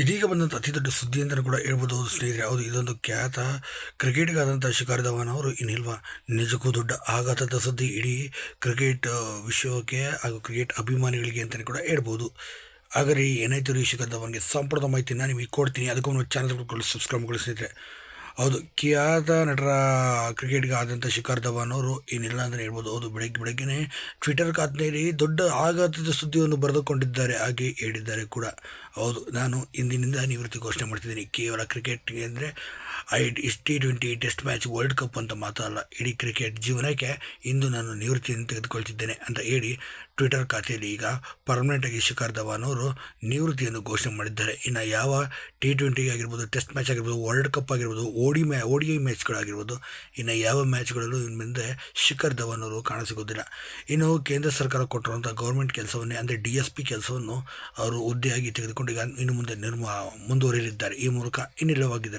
ಇದೀಗ ಬಂದಂಥ ಅತಿ ದೊಡ್ಡ ಸುದ್ದಿ ಅಂತಲೂ ಕೂಡ ಹೇಳ್ಬೋದು. ಸ್ನೇಹಿತರೆ, ಹೌದು, ಇದೊಂದು ಖ್ಯಾತ ಕ್ರಿಕೆಟ್ಗಾದಂಥ ಶಿಖರ್ ಧವನ್ ಅವರು ಇನ್ನಿಲ್ವಾ ನಿಜಕ್ಕೂ ದೊಡ್ಡ ಆಘಾತದ ಸುದ್ದಿ ಇಡೀ ಕ್ರಿಕೆಟ್ ವಿಶ್ವಕ್ಕೆ ಹಾಗೂ ಕ್ರಿಕೆಟ್ ಅಭಿಮಾನಿಗಳಿಗೆ ಅಂತಲೇ ಕೂಡ ಹೇಳ್ಬೋದು. ಹಾಗಾದರೆ ಏನಾಯ್ತು ರೀ ಶಿಖರ್ ಧವನ್ಗೆ ಸಂಪೂರ್ಣ ಮಾಹಿತಿನ ನಿಮಗೆ ಕೊಡ್ತೀನಿ. ಅದಕ್ಕೂ ಚಾನಲ್ ಕೊಡ್ಕೊಳ್ಳಿ ಸಬ್ಸ್ಕ್ರೈಬ್ ಸ್ನೇಹಿತರೆ. ಹೌದು. ಖ್ಯಾತ ನಟರ ಕ್ರಿಕೆಟ್ಗೆ ಆದಂಥ ಶಿಖರ್ ಧವನ್ ಅವರು ಏನಿಲ್ಲ ಅಂತಲೇ ಹೇಳ್ಬೋದು. ಹೌದು, ಬೆಳಗ್ಗೆ ಬೆಳಗ್ಗೆನೇ ಟ್ವಿಟರ್ ಖಾತೆಯಲ್ಲಿ ದೊಡ್ಡ ಆಘಾತದ ಸುದ್ದಿಯನ್ನು ಬರೆದುಕೊಂಡಿದ್ದಾರೆ ಹಾಗೆ ಹೇಳಿದ್ದಾರೆ ಕೂಡ. ಹೌದು, ನಾನು ಇಂದಿನಿಂದ ನಿವೃತ್ತಿ ಘೋಷಣೆ ಮಾಡ್ತಿದ್ದೀನಿ. ಕೇವಲ ಕ್ರಿಕೆಟ್ಗೆ ಅಂದರೆ I T twenty test match world cup ಅಂತ ಮಾತಲ್ಲ ಇಡೀ ಕ್ರಿಕೆಟ್ ಜೀವನಕ್ಕೆ ಇಂದು ನಾನು ನಿವೃತ್ತಿಯನ್ನು ತೆಗೆದುಕೊಳ್ತಿದ್ದೇನೆ ಅಂತ ಹೇಳಿ ಟ್ವಿಟರ್ ಖಾತೆಯಲ್ಲಿ ಈಗ ಪರ್ಮನೆಂಟಾಗಿ ಶಿಖರ್ ಧವನ್ ಅವರು ನಿವೃತ್ತಿಯನ್ನು ಘೋಷಣೆ ಮಾಡಿದ್ದಾರೆ. ಇನ್ನು ಯಾವ ಟಿ ಟ್ವೆಂಟಿ ಆಗಿರ್ಬೋದು, ಟೆಸ್ಟ್ ಮ್ಯಾಚ್ ಆಗಿರ್ಬೋದು, ವರ್ಲ್ಡ್ ಕಪ್ ಆಗಿರ್ಬೋದು, ಓಡಿ ಮ್ಯಾ ಓಡಿ ಐ ಮ್ಯಾಚ್ಗಳಾಗಿರ್ಬೋದು, ಇನ್ನು ಯಾವ ಮ್ಯಾಚ್ಗಳಲ್ಲೂ ಇನ್ನು ಮುಂದೆ ಶಿಖರ್ ಧವನ್ ಅವರು ಕಾಣಸಿಗೋದಿಲ್ಲ. ಇನ್ನು ಕೇಂದ್ರ ಸರ್ಕಾರ ಕೊಟ್ಟಿರುವಂಥ ಗೌರ್ಮೆಂಟ್ ಕೆಲಸವನ್ನೇ, ಅಂದರೆ ಡಿ ಎಸ್ ಪಿ ಕೆಲಸವನ್ನು ಅವರು ಹುದ್ದೆಯಾಗಿ ತೆಗೆದುಕೊಂಡು ಈಗ ಇನ್ನು ಮುಂದೆ ನಿರ್ಮ, ಮುಂದುವರಿಯಲಿದ್ದಾರೆ. ಈ ಮೂಲಕ ಇನ್ನಿಲ್ಲವಾಗಿದ್ದಾರೆ.